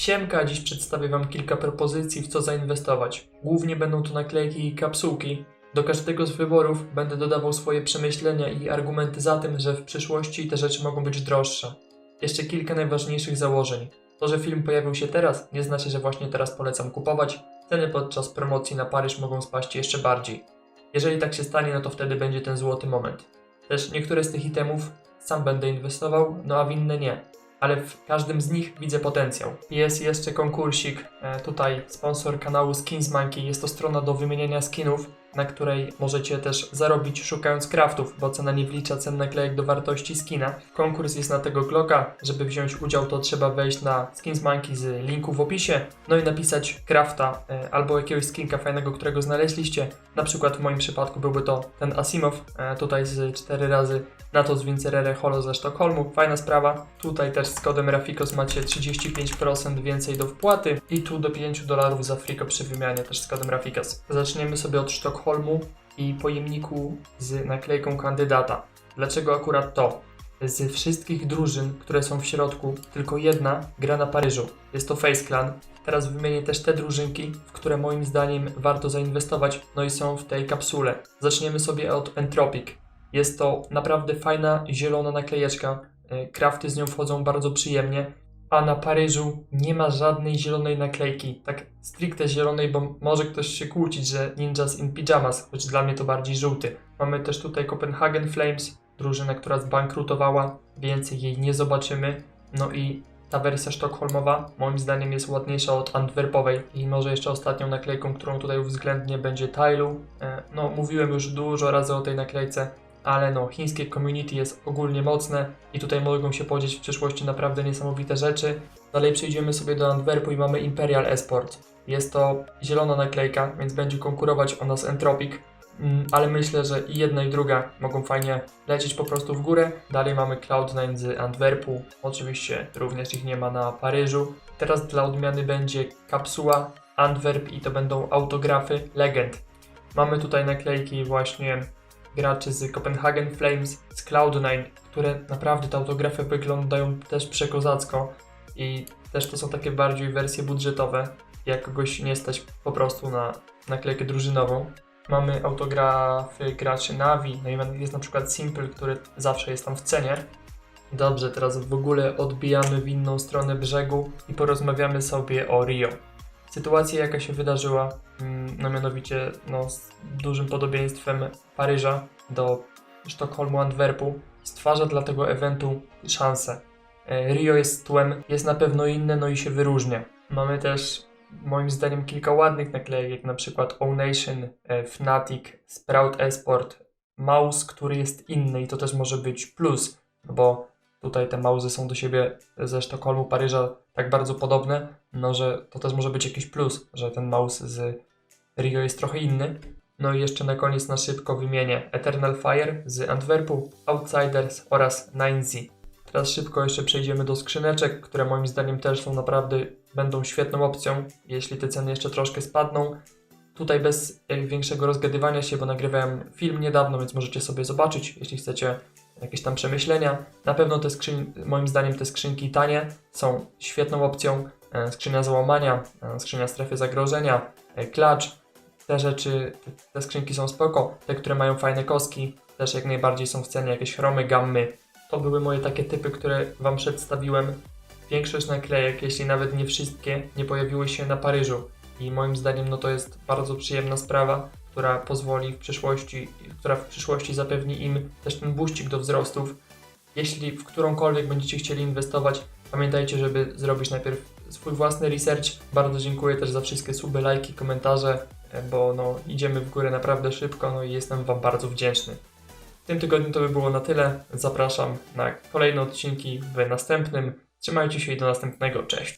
Siemka, dziś przedstawię Wam kilka propozycji, w co zainwestować. Głównie będą to naklejki i kapsułki. Do każdego z wyborów będę dodawał swoje przemyślenia i argumenty za tym, że w przyszłości te rzeczy mogą być droższe. Jeszcze kilka najważniejszych założeń. To, że film pojawił się teraz, nie znaczy, że właśnie teraz polecam kupować. Ceny podczas promocji na Paryż mogą spaść jeszcze bardziej. Jeżeli tak się stanie, no to wtedy będzie ten złoty moment. Też niektóre z tych itemów sam będę inwestował, no a w inne nie ale w każdym z nich widzę potencjał. Jest jeszcze konkursik, e, tutaj sponsor kanału Skins Monkey, jest to strona do wymieniania skinów, na której możecie też zarobić szukając craftów, bo cena nie wlicza cen naklejek do wartości skina. Konkurs jest na tego Glocka, żeby wziąć udział to trzeba wejść na Skins Monkey z linku w opisie, no i napisać crafta e, albo jakiegoś skinka fajnego, którego znaleźliście. Na przykład w moim przypadku byłby to ten Asimov, e, tutaj z 4 razy na to z Vincerere Holo ze Sztokholmu. Fajna sprawa. Tutaj też z kodem Rafikos macie 35% więcej do wpłaty i tu do 5 dolarów za friko przy wymianie też z kodem Rafikos. Zaczniemy sobie od Sztokholmu i pojemniku z naklejką kandydata. Dlaczego akurat to? Z wszystkich drużyn, które są w środku, tylko jedna gra na Paryżu. Jest to Face Clan. Teraz wymienię też te drużynki, w które moim zdaniem warto zainwestować, no i są w tej kapsule. Zaczniemy sobie od Entropic. Jest to naprawdę fajna, zielona naklejeczka. E, Krafty z nią wchodzą bardzo przyjemnie. A na Paryżu nie ma żadnej zielonej naklejki. Tak stricte zielonej, bo może ktoś się kłócić, że Ninjas in Pyjamas, choć dla mnie to bardziej żółty. Mamy też tutaj Copenhagen Flames, drużynę, która zbankrutowała. Więcej jej nie zobaczymy. No i ta wersja sztokholmowa moim zdaniem jest ładniejsza od antwerpowej i może jeszcze ostatnią naklejką, którą tutaj uwzględnię będzie Tailu. E, No mówiłem już dużo razy o tej naklejce, ale no, chińskie community jest ogólnie mocne i tutaj mogą się podzieć w przyszłości naprawdę niesamowite rzeczy. Dalej przejdziemy sobie do Antwerpu i mamy Imperial Esport. Jest to zielona naklejka, więc będzie konkurować ona z Entropic, Mm, ale myślę, że i jedna i druga mogą fajnie lecieć po prostu w górę. Dalej mamy Cloud9 z Antwerpu, oczywiście również ich nie ma na Paryżu. Teraz dla odmiany będzie kapsuła Antwerp i to będą autografy legend. Mamy tutaj naklejki właśnie graczy z Copenhagen Flames, z Cloud9, które naprawdę te autografy wyglądają też przekozacko i też to są takie bardziej wersje budżetowe, jak kogoś nie stać po prostu na naklejkę drużynową. Mamy autografy graczy Navi, no i jest na przykład Simple, który zawsze jest tam w cenie. Dobrze, teraz w ogóle odbijamy w inną stronę brzegu i porozmawiamy sobie o Rio. Sytuacja jaka się wydarzyła, mm, no mianowicie no, z dużym podobieństwem Paryża do Sztokholmu, Antwerpu, stwarza dla tego eventu szansę. E, Rio jest tłem, jest na pewno inne, no i się wyróżnia. Mamy też moim zdaniem kilka ładnych naklejek, jak na przykład O Nation, e, Fnatic, Sprout Esport, Mouse, który jest inny i to też może być plus, bo tutaj te mauzy są do siebie ze Sztokholmu, Paryża tak bardzo podobne, no że to też może być jakiś plus, że ten mouse z Rio jest trochę inny. No i jeszcze na koniec na szybko wymienię Eternal Fire z Antwerpu, Outsiders oraz 9Z. Teraz szybko jeszcze przejdziemy do skrzyneczek, które moim zdaniem też są naprawdę, będą świetną opcją, jeśli te ceny jeszcze troszkę spadną. Tutaj bez jak większego rozgadywania się, bo nagrywałem film niedawno, więc możecie sobie zobaczyć, jeśli chcecie jakieś tam przemyślenia. Na pewno te skrzyn, moim zdaniem te skrzynki tanie są świetną opcją. E, Skrzynia załamania, e, skrzynia strefy zagrożenia, e, klacz. Te rzeczy, te, skrzynki są spoko. Te, które mają fajne kostki, też jak najbardziej są w cenie. Jakieś chromy, gammy. To były moje takie typy, które Wam przedstawiłem. Większość naklejek, jeśli nawet nie wszystkie, nie pojawiły się na Paryżu. I moim zdaniem no to jest bardzo przyjemna sprawa, która pozwoli w przyszłości, która w przyszłości zapewni im też ten buścik do wzrostów. Jeśli w którąkolwiek będziecie chcieli inwestować, pamiętajcie, żeby zrobić najpierw swój własny research. Bardzo dziękuję też za wszystkie suby, lajki, komentarze, e, bo no, idziemy w górę naprawdę szybko, no i jestem Wam bardzo wdzięczny. W tym tygodniu to by było na tyle. Zapraszam na kolejne odcinki w następnym. Trzymajcie się i do następnego. Cześć!